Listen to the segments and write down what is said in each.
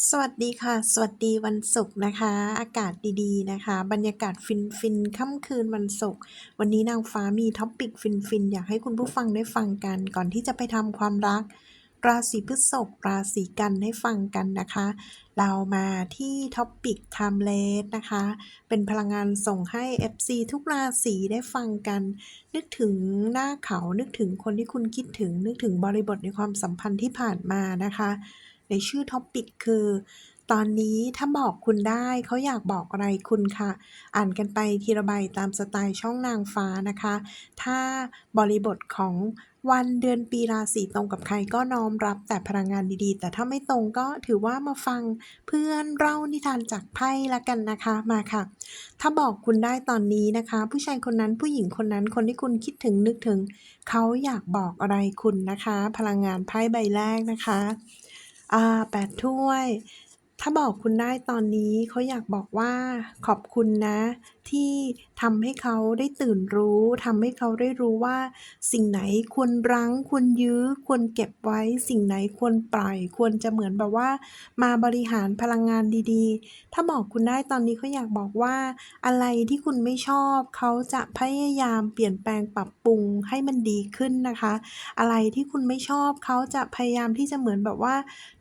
สวัสดีค่ะ สวัสดีวันศุกร์นะคะ อากาศดีๆนะคะ บรรยากาศฟินๆค่ำคืนวันศุกร์วันนี้นางฟ้ามีท็อปิกฟินๆอยากให้คุณผู้ฟังได้ฟังกัน ก่อนที่จะไปทำความรัก ราศีพฤษภราศีกันให้ฟังกันนะคะ เรามาที่ท็อปิก Timeless นะคะ เป็นพลังงานส่งให้ FC ทุกราศีได้ฟังกัน นึกถึงหน้าเขานึกถึงคนที่คุณคิดถึง นึกถึงบริบทในความสัมพันธ์ที่ผ่านมานะคะ ในชื่อท็อปิกคือ ตอนนี้ถ้าบอกคุณได้เขาอยากบอกอะไรคุณค่ะ อ่านกันไปทีละใบตามสไตล์ช่องนางฟ้านะคะ ถ้าบริบทของวันเดือนปีราศีตรงกับใครก็น้อมรับแต่พลังงานดีๆ แต่ถ้าไม่ตรงก็ถือว่ามาฟังเพื่อนเล่านิทานจากไพ่ละกันนะคะมาค่ะ ถ้าบอกคุณได้ตอนนี้นะคะ ผู้ชายคนนั้นผู้หญิงคนนั้นคนที่คุณคิดถึงนึกถึง เขาอยากบอกอะไรคุณนะคะ พลังงานไพ่ใบแรกนะคะ อ่าแปดถ้วย ถ้าบอกคุณได้ตอนนี้เขาอยากบอกว่าขอบคุณนะ ที่ทำให้เขาได้ตื่นรู้ทำให้เขาได้รู้ว่า สิ่งไหนควรรั้ง ควรยื้อ ควรเก็บไว้ สิ่งไหนควรปล่อย ควรจะเหมือนแบบว่า มาบริหารพลังงานดีๆ ถ้าบอกคุณได้ตอนนี้เขาอยากบอกว่า อะไรที่คุณไม่ชอบ เขาจะพยายามเปลี่ยนแปลงปรับปรุงให้มันดีขึ้นนะคะ อะไรที่คุณไม่ชอบเขาจะพยายามที่จะเหมือนแบบว่า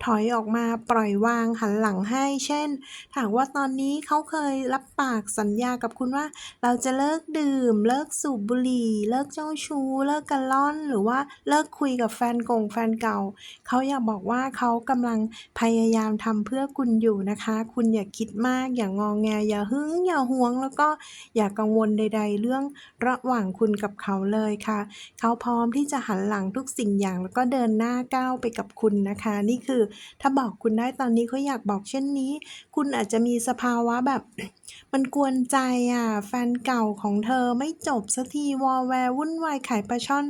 ถอยออกมาปล่อยวางหันหลังให้ เช่นถามว่าตอนนี้เขาเคยรับปากสัญญากับคุณว่า เราจะเลิกดื่ม เลิกสูบบุหรี่ เลิกเจ้าชู้ เลิกกะล่อน หรือว่าเลิกคุยกับแฟนกงแฟนเก่า เขาอยากบอกว่าเขากำลังพยายามทำเพื่อคุณอยู่นะคะ คุณอย่าคิดมาก อย่างงอแง อย่าหึงอย่าหวง แล้วก็อย่ากังวลใด ๆ เรื่องระหว่างคุณกับเขาเลยค่ะ เขาพร้อมที่จะหันหลังทุกสิ่งอย่างแล้วก็เดินหน้าก้าวไปกับคุณนะคะ นี่คือถ้าบอกคุณได้ตอนนี้เขาอยากบอกเช่นนี้ คุณอาจจะมีสภาวะแบบ มันกวนใจอะ แฟนเก่าของเธอไม่จบสักทีวอแวร์วุ่นวายขายปลาช่อน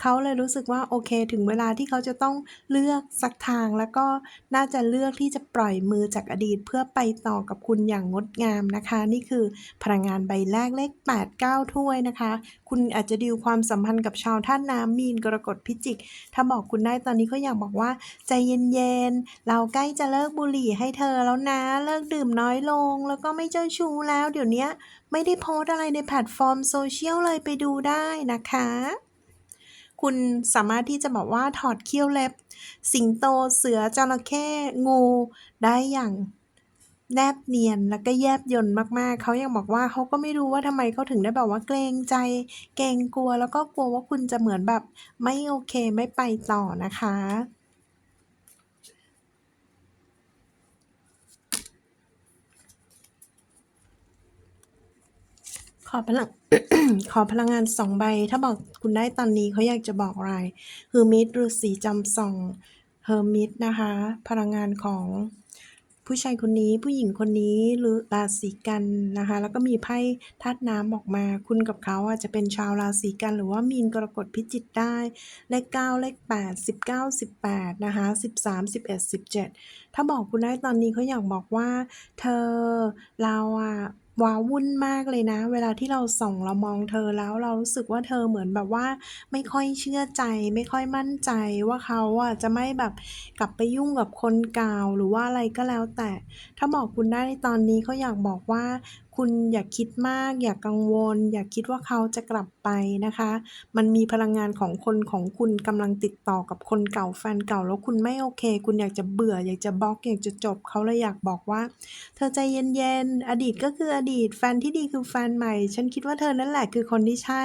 เขาเลยรู้สึกว่าโอเค ถึงเวลาที่เขาจะต้องเลือกสักทาง แล้วก็น่าจะเลือกที่จะปล่อยมือจากอดีต เพื่อไปต่อกับคุณอย่างงดงามนะคะ นี่คือพลังงานใบแรกเลข8 9 ถ้วยนะคะ คุณอาจจะดีลความสัมพันธ์กับชาวธาตุน้ำมีนกรกฎพิจิก ถ้าบอกคุณได้ตอนนี้เขาอยากบอกว่า ใจเย็นๆเราใกล้จะเลิกบุหรี่ให้เธอแล้วนะเลิกดื่มน้อยลง แล้วก็ไม่เจ้าชู้แล้ว เดี๋ยวนี้ไม่ได้โพสอะไรในแพลตฟอร์มโซเชียลเลยไปดูได้นะคะ คุณสามารถที่จะบอกว่าถอดเขี้ยวเล็บ สิงโตเสือจระเข้งูได้อย่างแนบเนียนแล้วก็แยบยลมากๆ เขายังบอกว่าเขาก็ไม่รู้ว่าทำไมเขาถึงได้แบบว่าเกรงใจ เกรงกลัวแล้วก็กลัวว่าคุณจะเหมือนแบบไม่โอเคไม่ไปต่อนะคะ ขอพลัง ขอพลังงาน2ใบ ถ้าบอกคุณได้ตอนนี้เขาอยากจะบอกอะไร Hermit ฤาษีจำส่อง Hermit นะคะ พลังงานของผู้ชายคนนี้ผู้หญิงคนนี้หรือราศีกันนะคะ แล้วก็มีไพ่ธาตุน้ำออกมา คุณกับเขาอาจจะเป็นชาวราศีกัน หรือว่ามีนกรกฎพิจิกได้ เลข 9 เลข 8 19 18 นะคะ 13 11 17 ถ้าบอกคุณได้ตอนนี้เขาอยากบอกว่า เธอเราอะ ว้าวุ่นมากเลยนะ เวลาที่เราส่องเรามองเธอแล้วเรารู้สึกว่าเธอเหมือนแบบว่า ไม่ค่อยเชื่อใจ ไม่ค่อยมั่นใจว่าเขาอะจะไม่แบบกลับไปยุ่งกับคนเก่าหรือว่าอะไรก็แล้วแต่ ถ้าบอกคุณได้ในตอนนี้เขาอยากบอกว่า คุณอย่าคิดมาก อย่ากังวล อย่าคิดว่าเขาจะกลับไปนะคะ มันมีพลังงานของคนของคุณกำลังติดต่อกับคนเก่าแฟนเก่าแล้วคุณไม่โอเค คุณอยากจะเบื่อ อยากจะบล็อก อยากจะจบเขาเลยอยากบอกว่า เธอใจเย็นๆ อดีตก็คืออดีต แฟนที่ดีคือแฟนใหม่ ฉันคิดว่าเธอนั่นแหละคือคนที่ใช่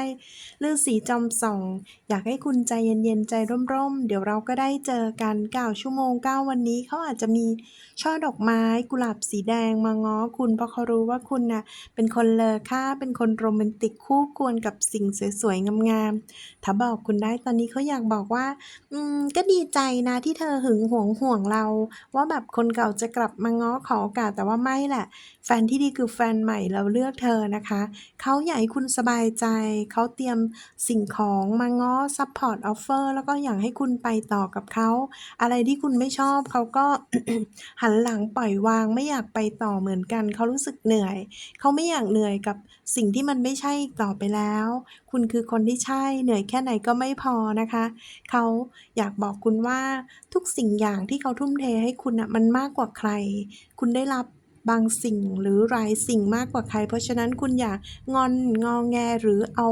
ฤาษีจอมส่อง อยากให้คุณใจเย็นๆ ใจร่มๆ เดี๋ยวเราก็ได้เจอกัน9ชั่วโมง 9 วันนี้เขาอาจจะมีช่อดอกไม้กุหลาบสีแดงมาง้อคุณเพราะเขารู้ว่าคุณนะเป็นคนเลอค่าเป็นคนโรแมนติกคู่ควรกับสิ่งสวยๆงามๆถ้าบอกคุณได้ตอนนี้เขาอยากบอกว่า อืมก็ดีใจนะที่เธอหึงหวงห่วงเรา ว่าแบบคนเก่าจะกลับมาง้อขอโอกาสแต่ว่าไม่แหละ แฟนที่ดีคือแฟนใหม่ใหม่แล้วเลือกเธอนะคะ เขาอยากให้คุณสบายใจ เขาเตรียมสิ่งของมาง้อซัพพอร์ตออฟเฟอร์แล้วก็อยากให้คุณไปต่อกับเขา อะไรที่คุณไม่ชอบเขาก็หันหลังปล่อยวางไม่อยากไปต่อเหมือนกัน เขารู้สึกเหนื่อย เขาไม่อยากเหนื่อยกับสิ่งที่มันไม่ใช่อีกต่อไปแล้ว คุณคือคนที่ใช่เหนื่อยแค่ไหนก็ไม่พอนะคะ เขาอยากบอกคุณว่าทุกสิ่งอย่างที่เขาทุ่มเทให้คุณน่ะมันมากกว่าใคร คุณได้รับ บางสิ่งหรือหลายสิ่งมากกว่าใคร เพราะฉะนั้นคุณอย่างอนงอแงหรือเอา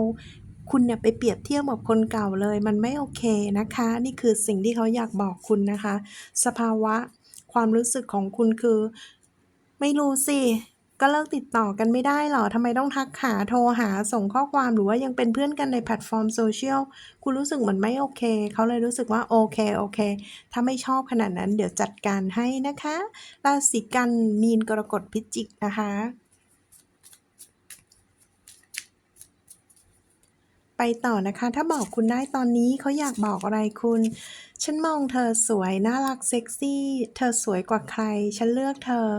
คุณเนี่ยไปเปรียบเทียบกับคนเก่าเลย มันไม่โอเคนะคะ นี่คือสิ่งที่เขาอยากบอกคุณนะคะ สภาวะความรู้สึกของคุณคือ ไม่รู้สิ ก็เลิกติดต่อกันไม่ได้หรอทำไมต้องทักหาโทรหาส่งข้อความหรือว่ายังเป็นเพื่อนกันในแพลตฟอร์มโซเชียลคุณรู้สึกเหมือนไม่โอเค เขาเลยรู้สึกว่าโอเคโอเค ถ้าไม่ชอบขนาดนั้นเดี๋ยวจัดการให้นะคะราศีกันมีนกรกฎพิจิกนะคะ ไปต่อนะคะ ถ้าบอกคุณได้ตอนนี้เขาอยากบอกอะไรคุณฉันมองเธอสวย น่ารักเซ็กซี่ เธอสวยกว่าใคร ฉันเลือกเธอ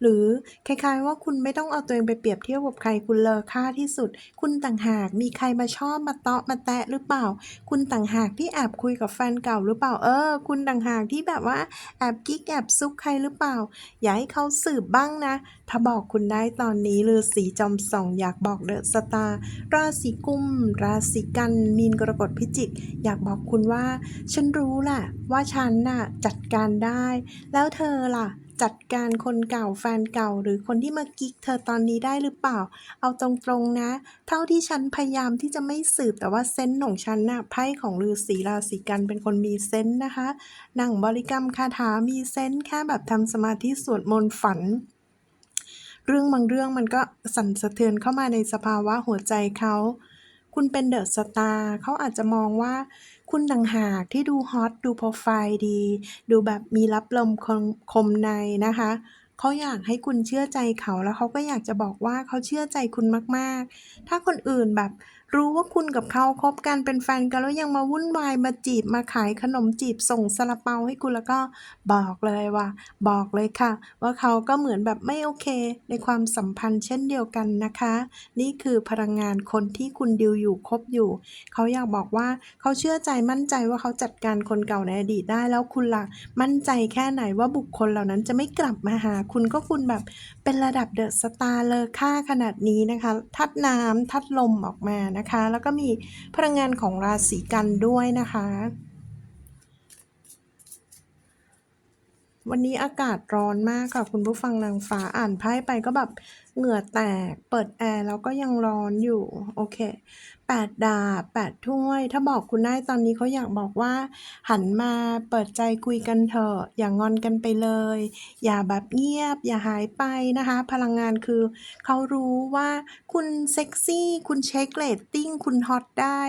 หรือคล้ายๆว่าคุณไม่ต้องเอาตัวเองไปเปรียบเทียบกับใครคุณเลอค่าที่สุด คุณต่างหากมีใครมาชอบมาเตาะมาแตะหรือเปล่า คุณต่างหากที่แอบคุยกับแฟนเก่าหรือเปล่าเออ คุณต่างหากที่แบบว่าแอบกิ๊กแอบซุกใครหรือเปล่า อย่าให้เขาสืบบ้างนะ ถ้าบอกคุณได้ตอนนี้ฤาษีจอมส่องอยากบอกเดอะสตาร์ราศีกุม ราศีกันมีนกรกฎพิจิก อยากบอกคุณว่า ฉันรู้แหละว่าฉันน่ะจัดการได้ แล้วเธอล่ะ จัดการคนเก่าแฟนเก่าหรือคนที่มากิ๊กเธอตอนนี้ได้หรือเปล่า เอาตรงๆนะ เท่าที่ฉันพยายามที่จะไม่สืบแต่ว่าเซนส์ของฉันน่ะไพ่ของฤาษีราศีกันเป็นคนมีเซนส์นะคะนั่งบริกรรมคาถามีเซนส์แค่แบบทำสมาธิสวดมนต์ฝันเรื่องบางเรื่องมันก็สั่นสะเทือนเข้ามาในสภาวะหัวใจเขา คุณเป็นเดอะสตาร์เขาอาจจะมองว่า คุณต่างหากที่ดูฮอตดูโปรไฟล์ดี ดูแบบมีรับลมคมคมในนะคะเขาอยากให้คุณเชื่อใจเขาแล้วเขาก็อยากจะบอกว่าเขาเชื่อใจคุณมาก ๆ ถ้าคนอื่นแบบ รู้ว่าคุณกับเขาคบกันเป็นแฟนกันแล้วยังมาวุ่นวายมาจีบมาขายขนมจีบส่งซาลาเปาให้คุณแล้วก็บอกเลยว่า บอกเลยค่ะ ว่าเขาก็เหมือนแบบไม่โอเค ในความสัมพันธ์เช่นเดียวกันนะคะ นี่คือพลังงานคนที่คุณดิวอยู่คบอยู่ เขาอยากบอกว่าเขาเชื่อใจมั่นใจว่าเขาจัดการคนเก่าในอดีตได้แล้วคุณล่ะมั่นใจแค่ไหนว่าบุคคลเหล่านั้นจะไม่กลับมาหาคุณก็คุณแบบเป็นระดับเดอะสตาร์เลอค่าขนาดนี้นะคะ ทัดน้ำทัดลมออกมานะคะ แล้วก็มีพลังงานของราศีกันด้วยนะคะ วันนี้อากาศร้อนมากค่ะคุณผู้ฟังนางฟ้าอ่านไพ่ไปก็แบบเหงื่อแตก เปิดแอร์แล้วก็ยังร้อนอยู่ โอเค แปดดาบแปดถ้วย ถ้าบอกคุณได้ตอนนี้เขาอยากบอกว่า หันมาเปิดใจคุยกันเถอะ อย่างงอนกันไปเลย อย่าแบบเงียบ อย่าหายไปนะคะ พลังงานคือเขารู้ว่าคุณเซ็กซี่ คุณเช็คเรตติ้ง คุณฮอตได้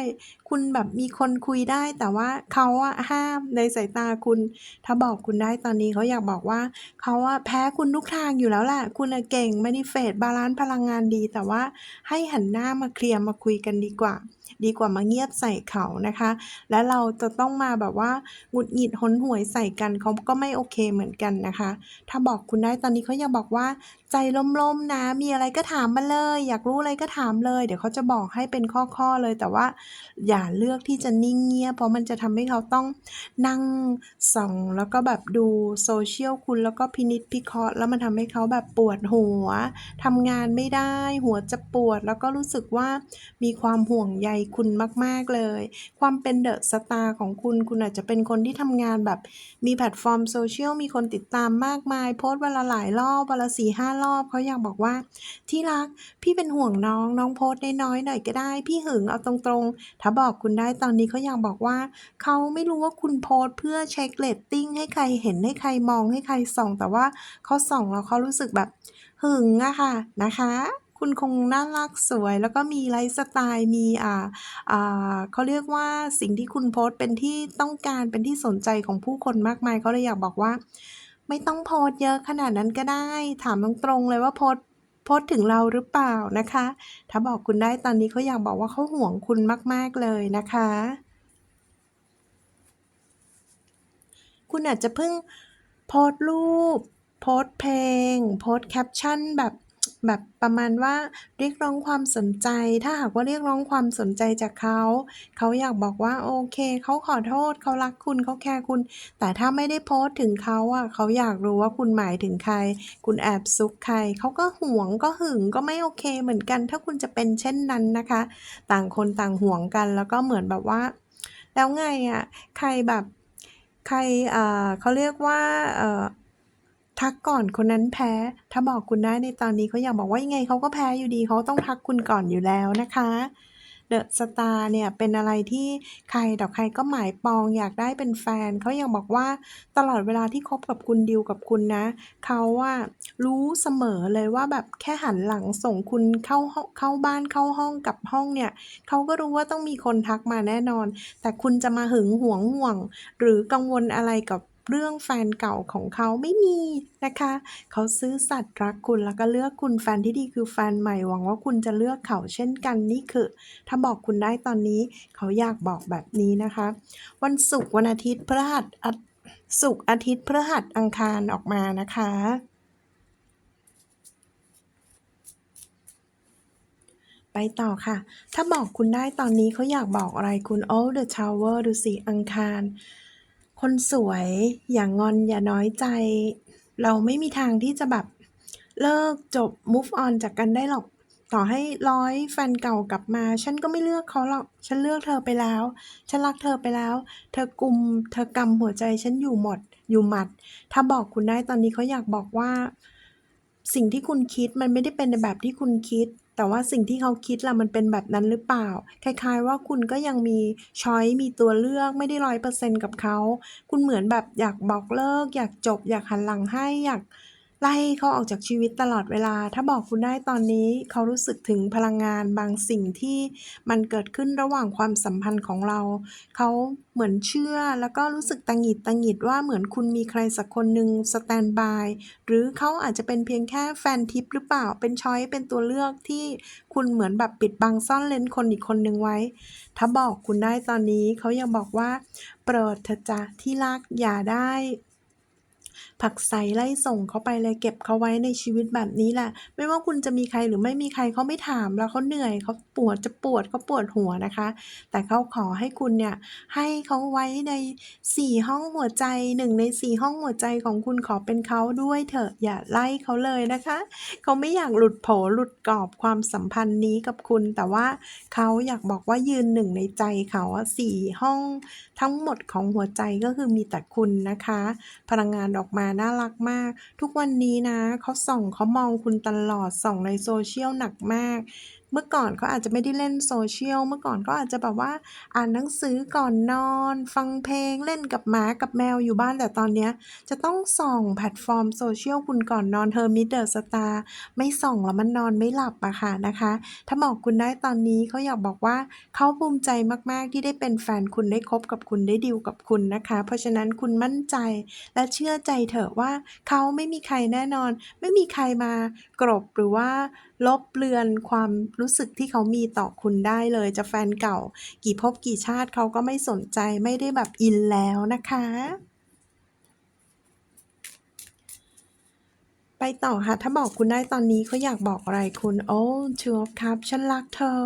คุณแบบมีคนคุยได้ แต่ว่าเขาอะห้ามในสายตาคุณ ถ้าบอกคุณได้ตอนนี้เขาอยากบอกว่าเขาอะแพ้คุณทุกทางอยู่แล้วแหละคุณเก่ง manifest บาลานซ์พลังงานดี แต่ว่าให้หันหน้ามาเคลียร์มาคุยกันดีกว่า lá. ดีกว่ามาเงียบใส่เขานะคะ และเราจะต้องมาแบบว่าหงุดหงิดหนหวยใส่กันเขาก็ไม่โอเคเหมือนกันนะคะ ถ้าบอกคุณได้ตอนนี้เขาอยากบอกว่าใจล่มๆนะ มีอะไรก็ถามมาเลย อยากรู้อะไรก็ถามเลย เดี๋ยวเขาจะบอกให้เป็นข้อๆเลย แต่ว่าอย่าเลือกที่จะนิ่งเงียบเพราะมันจะทำให้เขาต้องนั่งส่องแล้วก็แบบดูโซเชียลคุณแล้วก็พินิจพิเคราะห์แล้วมันทำให้เขาแบบปวดหัวทำงานไม่ได้ หัวจะปวด แล้วก็รู้สึกว่ามีความห่วงใยคุณมาก ๆ เลย ความเป็นเดอะสตาร์ของคุณ คุณอาจจะเป็นคนที่ทำงานแบบมีแพลตฟอร์มโซเชียล มีคนติดตามมากมาย โพสต์วันละหลายรอบวันละสี่ห้ารอบเขาอยากบอกว่า ที่รัก พี่เป็นห่วงน้อง น้องโพสต์น้อยหน่อยก็ได้ พี่หึงเอาตรงๆ ถ้าบอกคุณได้ตอนนี้เขาอยากบอกว่า เขาไม่รู้ว่าคุณโพสต์เพื่อเช็คเรตติ้งให้ใครเห็นให้ใครมองให้ใครส่อง แต่ว่าเขาส่องแล้วเขารู้สึกแบบหึงอะค่ะนะคะ คุณคงน่ารักสวย แล้วก็มีไลฟ์สไตล์มีอ่าอ่าเขาเรียกว่าสิ่งที่คุณโพสต์เป็นที่ต้องการเป็นที่สนใจของผู้คนมากมายเขาเลยอยากบอกว่า ไม่ต้องโพสต์เยอะขนาดนั้นก็ได้ ถามตรงๆเลยว่าโพสโพสถึงเราหรือเปล่านะคะ ถ้าบอกคุณได้ตอนนี้เขาอยากบอกว่าเขาห่วงคุณมากๆเลยนะคะ คุณอาจจะเพิ่งโพสรูป โพสเพลง โพสแคปชั่นแบบ แบบประมาณว่าเรียกร้องความสนใจ ถ้าหากว่าเรียกร้องความสนใจจากเขา เขาอยากบอกว่าโอเค เขาขอโทษ เขารักคุณเขาแคร์คุณ แต่ถ้าไม่ได้โพสต์ถึงเขาอะเขาอยากรู้ว่าคุณหมายถึงใคร คุณแอบซุกใคร เขาก็หวงก็หึงก็ไม่โอเคเหมือนกัน ถ้าคุณจะเป็นเช่นนั้นนะคะ ต่างคนต่างหวงกัน แล้วก็เหมือนแบบว่า แล้วไงอะใครแบบใครอ่าเขาเรียกว่า ทักก่อนคนนั้นแพ้ ถ้าบอกคุณได้ในตอนนี้เขาอยากบอกว่ายังไงเขาก็แพ้อยู่ดีเขาต้องทักคุณก่อนอยู่แล้วนะคะเดอะสตาร์เนี่ยเป็นอะไรที่ใครต่อใครก็หมายปองอยากได้เป็นแฟน เขายังบอกว่าตลอดเวลาที่คบกับคุณดีลกับคุณนะ เขาอะรู้เสมอเลยว่าแบบแค่หันหลังส่งคุณเข้าเข้าบ้านเข้าห้องกับห้องเนี่ยเขาก็รู้ว่าต้องมีคนทักมาแน่นอน แต่คุณจะมาหึงหวงห่วง หรือกังวลอะไรกับ เรื่องแฟนเก่าของเขาไม่มีนะคะ เขาซื่อสัตย์รักคุณแล้วก็เลือกคุณแฟนที่ดีคือแฟนใหม่หวังว่าคุณจะเลือกเขาเช่นกันนี่คือ ถ้าบอกคุณได้ตอนนี้เขาอยากบอกแบบนี้นะคะ วันศุกร์วันอาทิตย์พฤหัสศุกร์อาทิตย์พฤหัสอังคารออกมานะคะไปต่อค่ะ ถ้าบอกคุณได้ตอนนี้เขาอยากบอกอะไรคุณ Oh the Tower ดูสิอังคาร คนสวยอย่างงอนอย่าน้อยใจ เราไม่มีทางที่จะแบบเลิกจบ move on จากกันได้หรอก ต่อให้ร้อยแฟนเก่ากลับมา ฉันก็ไม่เลือกเขาหรอก ฉันเลือกเธอไปแล้ว ฉันรักเธอไปแล้ว เธอกุม เธอกำหัวใจฉันอยู่หมด อยู่หมัด ถ้าบอกคุณได้ตอนนี้เขาอยากบอกว่า สิ่งที่คุณคิดมันไม่ได้เป็นในแบบที่คุณคิด แต่ว่าสิ่งที่เขาคิดล่ะมันเป็นแบบนั้นหรือเปล่า คล้ายๆว่าคุณก็ยังมีช้อยมีตัวเลือกไม่ได้รอยเปอร์เซนต์กับเขา คุณเหมือนแบบอยากบอกเลิก อยากจบ อยากหันหลังให้อยาก ไล่เขาออกจากชีวิตตลอดเวลา ถ้าบอกคุณได้ตอนนี้เขารู้สึกถึงพลังงานบางสิ่งที่มันเกิดขึ้นระหว่างความสัมพันธ์ของเรา เขาเหมือนเชื่อแล้วก็รู้สึกตังหิดตังหิดว่าเหมือนคุณมีใครสักคนหนึ่งสแตนบาย หรือเขาอาจจะเป็นเพียงแค่แฟนทิปหรือเปล่า เป็นชอยเป็นตัวเลือกที่คุณเหมือนแบบปิดบังซ่อนเร้นคนอีกคนหนึ่งไว้ ถ้าบอกคุณได้ตอนนี้เขายังบอกว่าโปรดเถอะจ๊ะที่รักอย่าได้ ผักไสไล่ส่งเขาไปเลยเก็บเขาไว้ในชีวิตแบบนี้แหละ ไม่ว่าคุณจะมีใครหรือไม่มีใครเขาไม่ถามแล้วเขาเหนื่อยเขาปวดจะปวดเขาปวดหัวนะคะ แต่เขาขอให้คุณเนี่ยให้เขาไว้ใน 4 ห้องหัวใจ1ใน 4 ห้องหัวใจของคุณขอเป็นเขาด้วยเถอะอย่าไล่เขาเลยนะคะเขาไม่อยากหลุดโผหลุดกรอบความสัมพันธ์นี้กับคุณ แต่ว่าเขาอยากบอกว่ายืนหนึ่งในใจเขาอะ4ห้องทั้งหมดของหัวใจก็คือมีแต่คุณนะคะ พลังงานออกมาน่ารักมาก ทุกวันนี้นะเขาส่องเขามองคุณตลอดส่องในโซเชียลหนักมาก เมื่อก่อนเขาอาจจะไม่ได้เล่น Social เมื่อก่อนเขาอาจจะแบบว่า อ่านหนังสือก่อนนอน ฟังเพลงเล่นกับหมากับแมวอยู่บ้านแต่ตอนเนี้ย จะต้องส่องแพลตฟอร์ม Social คุณก่อนนอน Hermit the Star ไม่ส่องแล้วมันนอนไม่หลับอะค่ะนะคะ ถ้าบอกคุณได้ตอนนี้เขาอยากบอกว่าเขาภูมิใจมากๆที่ได้เป็นแฟนคุณได้คบกับคุณได้ดีลกับคุณนะคะ เพราะฉะนั้นคุณมั่นใจและเชื่อใจเถอะว่าเขาไม่มีใครแน่นอน ไม่มีใครมากลบหรือว่าลบเลือนความรู้สึกที่เขามีต่อคุณได้เลย จะแฟนเก่า กี่ภพกี่ชาติเขาก็ไม่สนใจไม่ได้แบบอินแล้วนะคะ ไปต่อค่ะ ถ้าบอกคุณได้ตอนนี้เขาอยากบอกอะไรคุณ Oh Two of Cups ฉันรักเธอ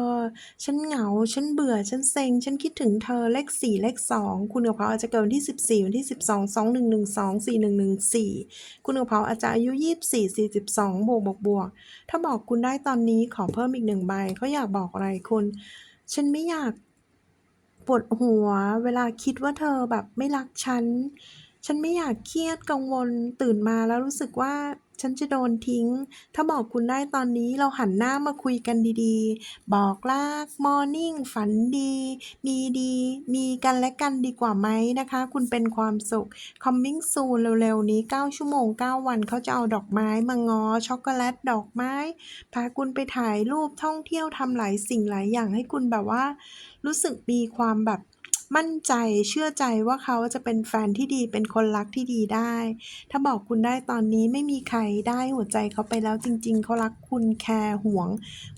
ฉันเหงา ฉันเบื่อ ฉันเซ็ง ฉันคิดถึงเธอ เลข4เลข2คุณกับเขาอาจจะเกิดวันที่14วันที่12 2112 4114คุณกับเขาอาจจะอายุ24 42บสี่สี่สิบสองบวกบวกบวก ถ้าบอกคุณได้ตอนนี้ขอเพิ่มอีก1ใบเขาอยากบอกอะไรคุณ ฉันไม่อยากปวดหัว เวลาคิดว่าเธอแบบไม่รักฉัน ฉันไม่อยากเครียดกังวลตื่นมาแล้วรู้สึกว่า ฉันจะโดนทิ้ง ถ้าบอกคุณได้ตอนนี้เราหันหน้ามาคุยกันดีๆ บอกรัก Morning ฝันดี มีดี มีกันและกันดีกว่าไหมนะคะ คุณเป็นความสุข Coming soon เร็วๆ นี้ 9 ชั่วโมง 9 วันเขาจะเอาดอกไม้มางอ ช็อกโกแลตดอกไม้ พาคุณไปถ่ายรูปท่องเที่ยวทำหลายสิ่งหลายอย่างให้คุณแบบว่า รู้สึกมีความแบบ มั่นใจเชื่อใจว่าเขาจะเป็นแฟนที่ดีเป็นคนรักที่ดีได้ ถ้าบอกคุณได้ตอนนี้ไม่มีใครได้หัวใจเขาไปแล้วจริง ๆ เขารักคุณแคร์ห่วง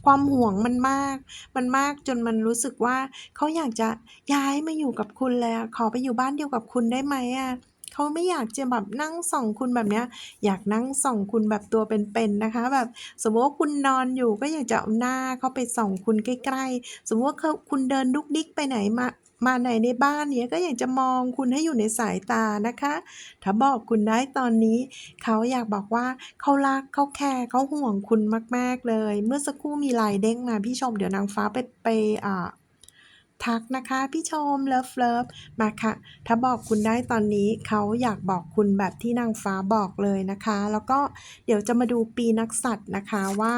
ความห่วงมันมาก มันมากจนมันรู้สึกว่าเขาอยากจะย้ายมาอยู่กับคุณเลยอะขอไปอยู่บ้านเดียวกับคุณได้ไหมอะเขาไม่อยากจะแบบนั่งส่องคุณแบบเนี้ย อยากนั่งส่องคุณแบบตัวเป็นๆนะคะ แบบสมมติว่าคุณนอนอยู่ก็อยากจะเอาหน้าเขาไปส่องคุณใกล้ๆ สมมติว่าเขาคุณเดินดุกดิกไปไหนมา มาไหนในบ้านเนี้ยก็อยากจะมองคุณให้อยู่ในสายตานะคะ ถ้าบอกคุณได้ตอนนี้ เขาอยากบอกว่าเขารักเขาแคร์เขาห่วงคุณมาก ๆ เลย เมื่อสักครู่มีไลน์เด้งมาพี่ชมเดี๋ยวนางฟ้าไปไปอ่าทักนะคะพี่ชมเลิฟเลิฟมาค่ะ ถ้าบอกคุณได้ตอนนี้เขาอยากบอกคุณแบบที่นางฟ้าบอกเลยนะคะ แล้วก็เดี๋ยวจะมาดูปีนักสัตว์นะคะว่า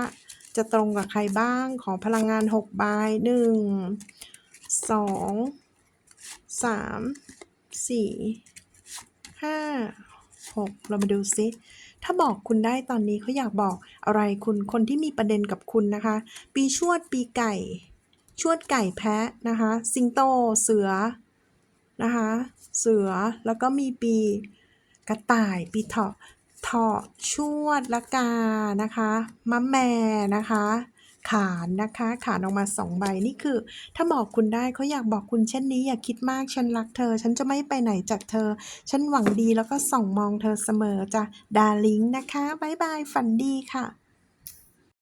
จะตรงกับใครบ้างของพลังงาน 6 ใบหนึ่งสอง สามสี่ห้าหกเรามาดูซิถ้าบอกคุณได้ตอนนี้เขาอยากบอกอะไรคุณคนที่มีประเด็นกับคุณนะคะ ปีชวดปีไก่ ชวดไก่แพะนะคะ สิงโตเสือนะคะ เสือแล้วก็มีปีกระต่าย ปีเถาะเถาะชวดละกานะคะมะแม่นะคะ ขานนะคะ ขานออกมาสองใบนี่คือ ถ้าบอกคุณได้เขาอยากบอกคุณเช่นนี้อย่าคิดมากฉันรักเธอ ฉันจะไม่ไปไหนจากเธอ ฉันหวังดีแล้วก็ส่องมองเธอเสมอจ้ะดาลิงนะคะบายบายฝันดีค่ะ